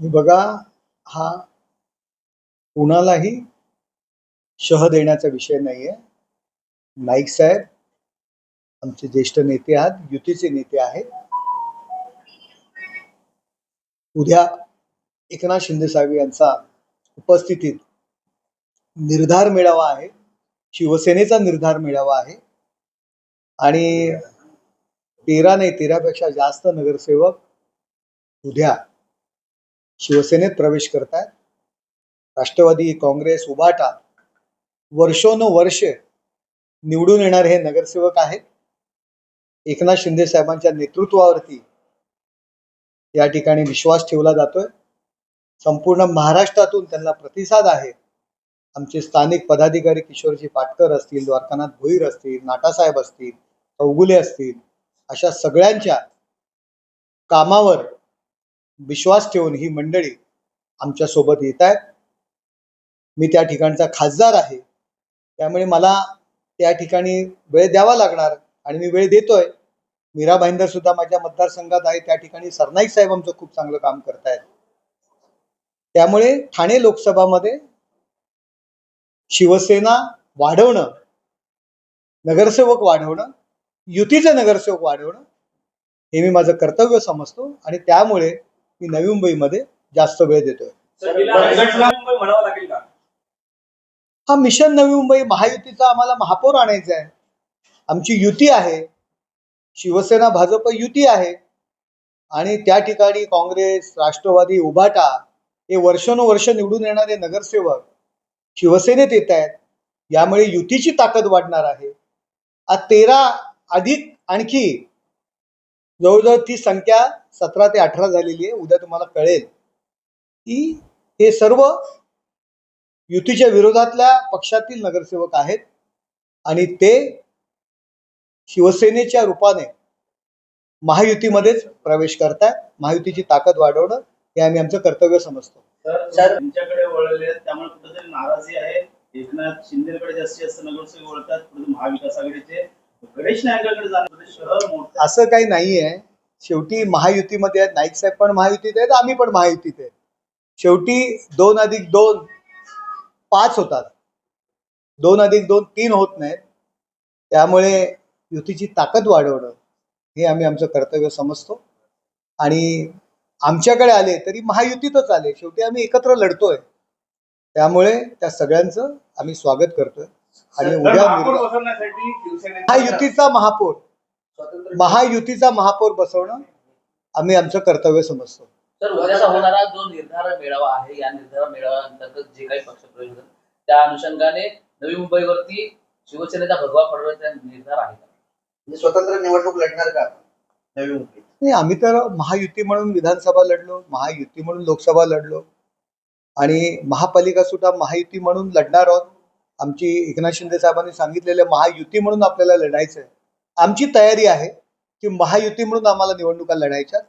बघा हा कुणालाही शह देण्याचा विषय नाहीये. नाईक साहेब आमचे ज्येष्ठ नेते आहात युतीचे नेते आहेत. उद्या एकनाथ शिंदे साहेब यांचा उपस्थितीत निर्धार मेळावा आहे. शिवसेनेचा निर्धार मेळावा आहे. आणि तेरा नाही तेरापेक्षा जास्त नगरसेवक उद्या शिवसेनेत प्रवेश करतायत. राष्ट्रवादी काँग्रेस उबाटा वर्षोनुवर्ष निवडून येणारे हे नगरसेवक आहेत. एकनाथ शिंदे साहेबांच्या नेतृत्वावरती या ठिकाणी विश्वास ठेवला जातोय. संपूर्ण महाराष्ट्रातून त्यांना प्रतिसाद आहे. आमचे स्थानिक पदाधिकारी किशोरजी पाटकर असतील द्वारकानाथ भोईर असतील नाटासाहेब असतील चौगुले असतील अशा सगळ्यांच्या कामावर विश्वास ठेवून ही मंडळी आमच्यासोबत येत आहेत. मी त्या ठिकाणचा खासदार आहे. त्यामुळे मला त्या ठिकाणी वेळ द्यावा लागणार आणि मी वेळ देतोय. मीरा भाईंदर सुद्धा माझ्या मतदारसंघात आहे. त्या ठिकाणी सरनाईक साहेब आमचं खूप चांगलं काम करतायत त्यामुळे ठाणे लोकसभामध्ये शिवसेना वाढवणं नगरसेवक वाढवणं युतीचे नगरसेवक वाढवणं हे मी माझं कर्तव्य समजतो आणि त्यामुळे मी नवी मुंबईमध्ये जास्त वेळ देतोय. हा मिशन नवी मुंबई महायुतीचा आम्हाला महापौर आणायचा आहे. आमची युती आहे. शिवसेना भाजप युती आहे. आणि त्या ठिकाणी काँग्रेस राष्ट्रवादी उभाटा हे वर्षानुवर्ष निवडून येणारे नगरसेवक शिवसेनेत येत आहेत. यामुळे युतीची ताकद वाढणार आहे. आज तेरा अधिक आणखी जवळजवळ ती संख्या सतरा ते अठरा झालेली आहे. उद्या तुम्हाला कळेल की हे सर्व युतीच्या विरोधातल्या पक्षातील नगरसेवक आहेत आणि ते शिवसेनेच्या रूपाने महायुतीमध्येच प्रवेश करतात महायुतीची ताकद वाढवणं हे आम्ही आमचं कर्तव्य समजतो. तुमच्याकडे वळले त्यामुळे कुठेतरी नाराजी आहे. एकनाथ शिंदेकडे जास्तीत जास्त नगरसेवक वळतात महाविकास आघाडीचे. गणेश नायकाकडे जाणार म्हणजे शहर मोठं. असं काही नाहीये. शेवटी महायुतीमध्ये आहेत. नाईक साहेब पण महायुतीत आहेत. आम्ही पण महायुतीत आहेत. शेवटी दोन अधिक दोन पाच होतात. दोन अधिक दोन तीन होत नाहीत. त्यामुळे युतीची ताकद वाढवणं हे आम्ही आमचं कर्तव्य समजतो. आणि आमच्याकडे आले तरी महायुतीतच आले. शेवटी आम्ही एकत्र लढतोय. त्यामुळे त्या सगळ्यांचं आम्ही स्वागत करतोय. आणि उद्या महापौर निर्णय- बसवण्यासाठी शिवसेनेचा महायुतीचा महापौर. महायुतीचा महापौर बसवणं आम्ही आमचं कर्तव्य समजतो. तर उद्याचा होणारा जो निर्धार मेळावा आहे या निर्धार मेळाव्याअंतर्गत जे काही पक्ष प्रवेश होतात त्या अनुषंगाने नवी मुंबईवरती शिवसेनेचा भगवा पडण्याचा निर्धार आहे का? म्हणजे स्वतंत्र निवडणूक लढणार का नवी मुंबईत? नाही आम्ही तर महायुती म्हणून विधानसभा लढलो महायुती म्हणून लोकसभा लढलो. आणि महापालिका सुद्धा महायुती म्हणून लढणार आहोत. आमची एकनाथ शिंदे साहेबांनी सांगितलेलं महायुती म्हणून आपल्याला लढायचं आहे आमची तयारी आहे की महायुती म्हणून आम्हाला निवडणुका लढायच्या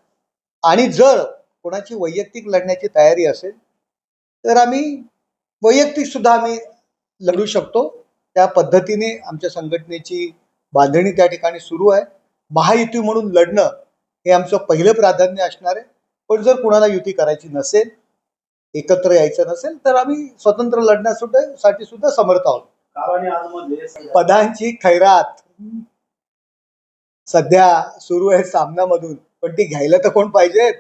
आणि जर कोणाची वैयक्तिक लढण्याची तयारी असेल तर आम्ही वैयक्तिक सुद्धा आम्ही लढू शकतो. त्या पद्धतीने आमच्या संघटनेची बांधणी त्या ठिकाणी सुरू आहे. महायुती म्हणून लढणं हे आमचं पहिलं प्राधान्य असणार आहे. पण जर कुणाला युती करायची नसेल एकत्र यायचं नसेल तर आम्ही स्वतंत्र लढण्यासाठी साठी सुद्धा समर्थ आहोत. पदांची खैरात सध्या सुरू आहे सामन्यामधून. पण ती घ्यायला तर कोण पाहिजेत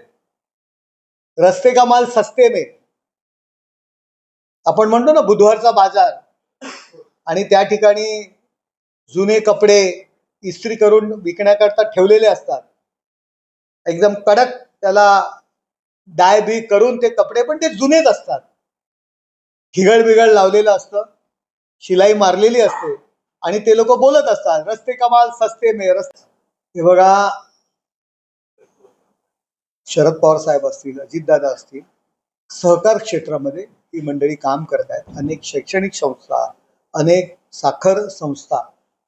रस्ते का माल सस्ते में. आपण म्हणतो ना बुधवारचा बाजार. आणि त्या ठिकाणी जुने कपडे इस्त्री करून विकण्याकरता ठेवलेले असतात. एकदम कडक त्याला डाय बी करून ते कपडे पण ते जुनेच असतात. घिगड बिघड लावलेलं असतं शिलाई मारलेली असते आणि ते लोक बोलत असतात रस्ते कमाल सस्ते मे रस्ते हे बघा शरद पवार साहेब असतील अजितदादा असतील सहकार क्षेत्रामध्ये ही मंडळी काम करत आहेत. अनेक शैक्षणिक संस्था अनेक साखर संस्था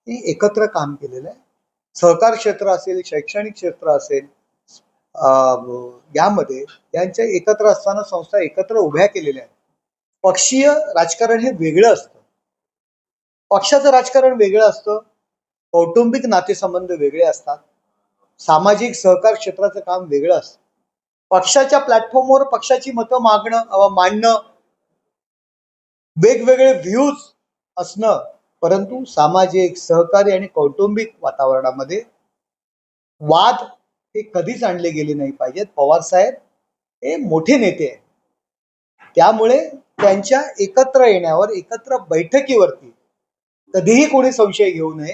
ही एकत्र काम केलेलं आहे. सहकार क्षेत्र असेल शैक्षणिक क्षेत्र असेल यामध्ये यांच्या एकत्र असताना संस्था एकत्र उभ्या केलेल्या आहेत. पक्षीय राजकारण हे वेगळं असतं. पक्षाचं राजकारण वेगळं असतं. कौटुंबिक नातेसंबंध वेगळे असतात. सामाजिक सहकार क्षेत्राचं काम वेगळं असतं. पक्षाच्या प्लॅटफॉर्मवर पक्षाची मतं मागणं मांडणं वेगवेगळे व्ह्यूज असणं परंतु सामाजिक सहकारी आणि कौटुंबिक वातावरणामध्ये वाद हे कधीच आणले गेले नाही पाहिजेत. पवार साहेब हे मोठे नेते आहेत. त्यामुळे त्यांच्या एकत्र येण्यावर एकत्र बैठकीवरती कधीही कोणी संशय घेऊ नये.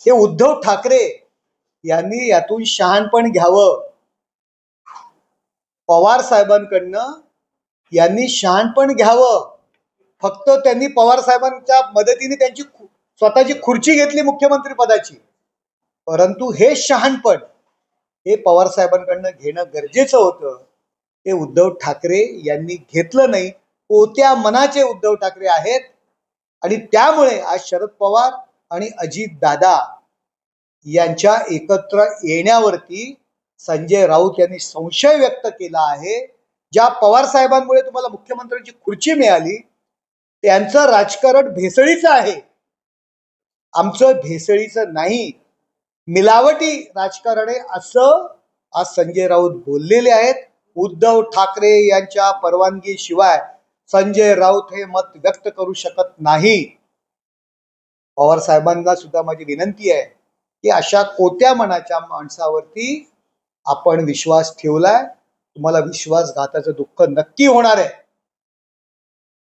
हे उद्धव ठाकरे यांनी यातून शहाणपण घ्यावं. पवार साहेबांकडनं यांनी शहाणपण घ्यावं. फक्त त्यांनी पवार साहेबांच्या मदतीने त्यांची खु- स्वतःची खुर्ची घेतली मुख्यमंत्री पदाची. परंतु हे शहाणपण हे पवार साहेबांकडनं घेणं गरजेचं होतं. ते उद्धव ठाकरे यांनी घेतलं नाही. पोत्या मनाचे उद्धव ठाकरे आहेत. आणि त्यामुळे आज शरद पवार आणि अजित दादा यांच्या एकत्र येण्यावरती संजय राऊत यांनी संशय व्यक्त केला आहे. ज्या पवार साहेबांमुळे तुम्हाला मुख्यमंत्र्यांची खुर्ची मिळाली त्यांचं राजकारण भेसळीचं आहे. आमचं भेसळीचं नाही. मिलावटी राजकारण आहे असं आज संजय राऊत बोललेले आहेत. उद्धव ठाकरे यांच्या परवानगी शिवाय संजय राऊत हे मत व्यक्त करू शकत नाही. पवार साहेबांना सुद्धा माझी विनंती आहे की अशा कोत्या मनाच्या माणसावरती आपण विश्वास ठेवलाय. तुम्हाला विश्वासघाताचं दुःख नक्की होणार आहे.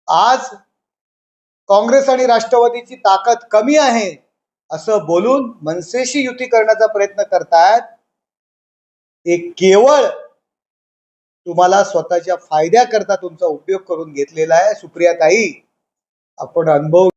आज काँग्रेस आणि राष्ट्रवादीची ताकद कमी आहे. असं बोलून मनसेशी युती करण्याचा प्रयत्न करतायत ते केवळ तुम्हाला स्वतःच्या फायद्याकरता तुमचा उपयोग करून घेतलेला आहे. सुप्रियाताई आपण अनुभव